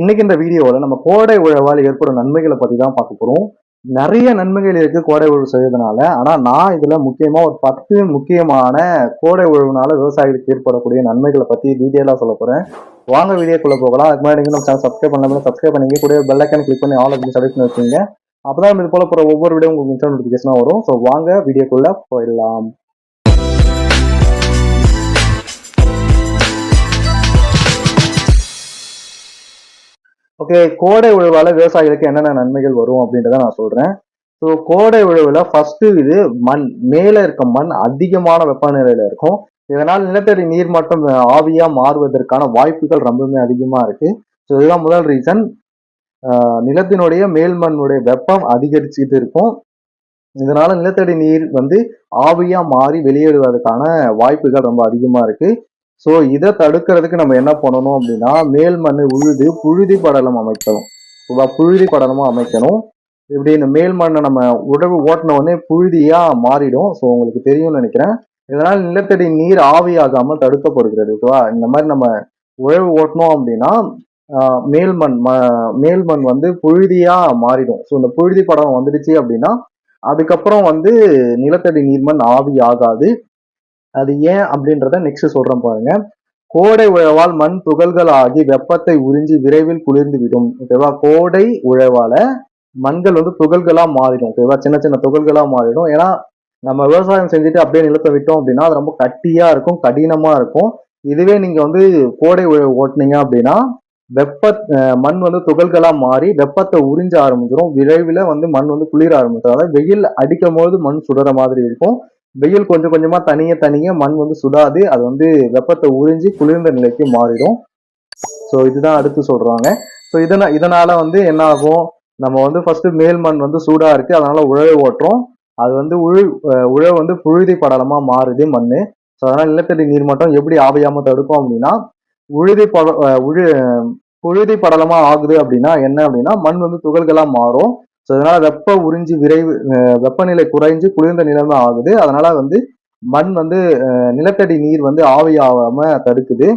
இன்னைக்கு இந்த வீடியோவில் நம்ம கோடை உழவால் ஏற்படும் நன்மைகளை பற்றி தான் பார்க்க போகிறோம் நிறைய நன்மைகள் இருக்குது கோடை உழவு செய்யறதுனால. ஆனால் நான் இதில் முக்கியமாக ஒரு பத்து முக்கியமான கோடை உழவுனால விவசாயிகளுக்கு ஏற்படக்கூடிய நன்மைகளை பற்றி டீட்டெயிலாக சொல்ல போகிறேன் வாங்க வீடியோக்குள்ளே போகலாம். அதுக்கு முன்னாடி நீங்கள் நம்ம சேனல் சப்ஸ்கிரைப் பண்ணலாம் சப்ஸ்கிரைப் பண்ணி கூட பெல் ஐக்கன் கிளிக் பண்ணி ஆல் அப்படின்னு செலக்ட் பண்ணி வச்சுங்க அப்பதான் இது போல போகிற ஒவ்வொரு வீடியோ உங்களுக்கு இன்ஸ்டா நோட்டிஃபிகேஷனாக வரும். ஸோ வாங்க வீடியோக்குள்ளே போயிடலாம். ஓகே கோடை உழவால விவசாயிகளுக்கு என்னென்ன நன்மைகள் வரும் அப்படின்றத நான் சொல்கிறேன் ஸோ கோடை உழவில் ஃபஸ்ட்டு இது மண் மேலே இருக்க மண் அதிகமான வெப்பநிலையில் இருக்கும். இதனால் நிலத்தடி நீர் மட்டம் ஆவியாக மாறுவதற்கான வாய்ப்புகள் ரொம்பவுமே அதிகமாக இருக்குது ஸோ இதுதான் முதல் ரீசன் நிலத்தினுடைய மேல் மண்ணுடைய வெப்பம் அதிகரிச்சுட்டு இருக்கும். இதனால நிலத்தடி நீர் வந்து ஆவியா மாறி வெளியேறுவதற்கான வாய்ப்புகள் ரொம்ப அதிகமா இருக்கு. ஸோ இதை தடுக்கிறதுக்கு நம்ம என்ன பண்ணணும் அப்படின்னா மேல் மண் உழுது புழுதி படலம் அமைக்கணும். ஓகேவா? புழுதி படலமாக அமைக்கணும். இப்படி இந்த மேல் மண்ணை நம்ம உடவு ஓட்டின உடனே புழுதியாக மாறிடும். ஸோ உங்களுக்கு தெரியும்னு நினைக்கிறேன். இதனால் நிலத்தடி நீர் ஆவியாகாமல் தடுக்கப்படுகிறது. ஓகேவா இந்த மாதிரி நம்ம உழவு ஓட்டினோம் அப்படின்னா மேல்மண் மேல் மண் ம- மேல் மண் வந்து புழுதியாக மாறிடும். ஸோ இந்த புழுதி படம் வந்துடுச்சு அப்படின்னா அதுக்கப்புறம் வந்து நிலத்தடி நீர்மண் ஆவி ஆகாது அது ஏன் அப்படின்றத நெக்ஸ்ட் சொல்றேன் பாருங்க. கோடை உழவால் மண் துகள்கள் ஆகி வெப்பத்தை உறிஞ்சி விரைவில் குளிர்ந்து விடும் ஓகேவா கோடை உழவால மண்கள் வந்து துகள்களா மாறிடும். ஓகேவா சின்ன சின்ன துகள்களா மாறிடும். ஏன்னா நம்ம விவசாயம் செஞ்சுட்டு அப்படியே நிலத்தை விட்டோம் அப்படின்னா அது ரொம்ப கட்டியா இருக்கும் கடினமா இருக்கும். இதுவே நீங்க வந்து கோடை உழவு ஓட்டுனீங்க அப்படின்னா வெப்ப மண் வந்து துகள்களா மாறி வெப்பத்தை உறிஞ்ச ஆரம்பிச்சிடும் விரைவில் வந்து மண் வந்து குளிர ஆரம்பிச்சிடும் அதாவது வெயில் அடிக்கும் போது மண் சுடுற மாதிரி இருக்கும். வெயில் கொஞ்சம் கொஞ்சமா தனிய தனிய மண் வந்து சுடாது. அது வந்து வெப்பத்தை உறிஞ்சி குளிர்ந்த நிலைக்கு மாறிடும். ஸோ இதுதான் அடுத்து சொல்றாங்க. ஸோ இதனால் இதனால வந்து என்ன ஆகும் நம்ம வந்து ஃபர்ஸ்ட் மேல் மண் வந்து சூடா இருக்கு. அதனால உழவு ஓட்டுறோம். அது வந்து உழு உழவு வந்து புழுதி படலமா மாறுது மண் ஸோ அதனால் நிலத்தடி நீர் மட்டம் எப்படி ஆவியாம தடுக்கும் அப்படின்னா உழுதி பட உழு புழுதி படலமா ஆகுது அப்படின்னா என்ன அப்படின்னா மண் வந்து துகள்களா மாறும். ஸோ அதனால வெப்ப உறிஞ்சி விரைவு வெப்பநிலை குறைஞ்சு குளிர்ந்த நிலைமை ஆகுது. அதனால வந்து மண் வந்து நிலத்தடி நீர் வந்து ஆவியாகாம தடுக்குது.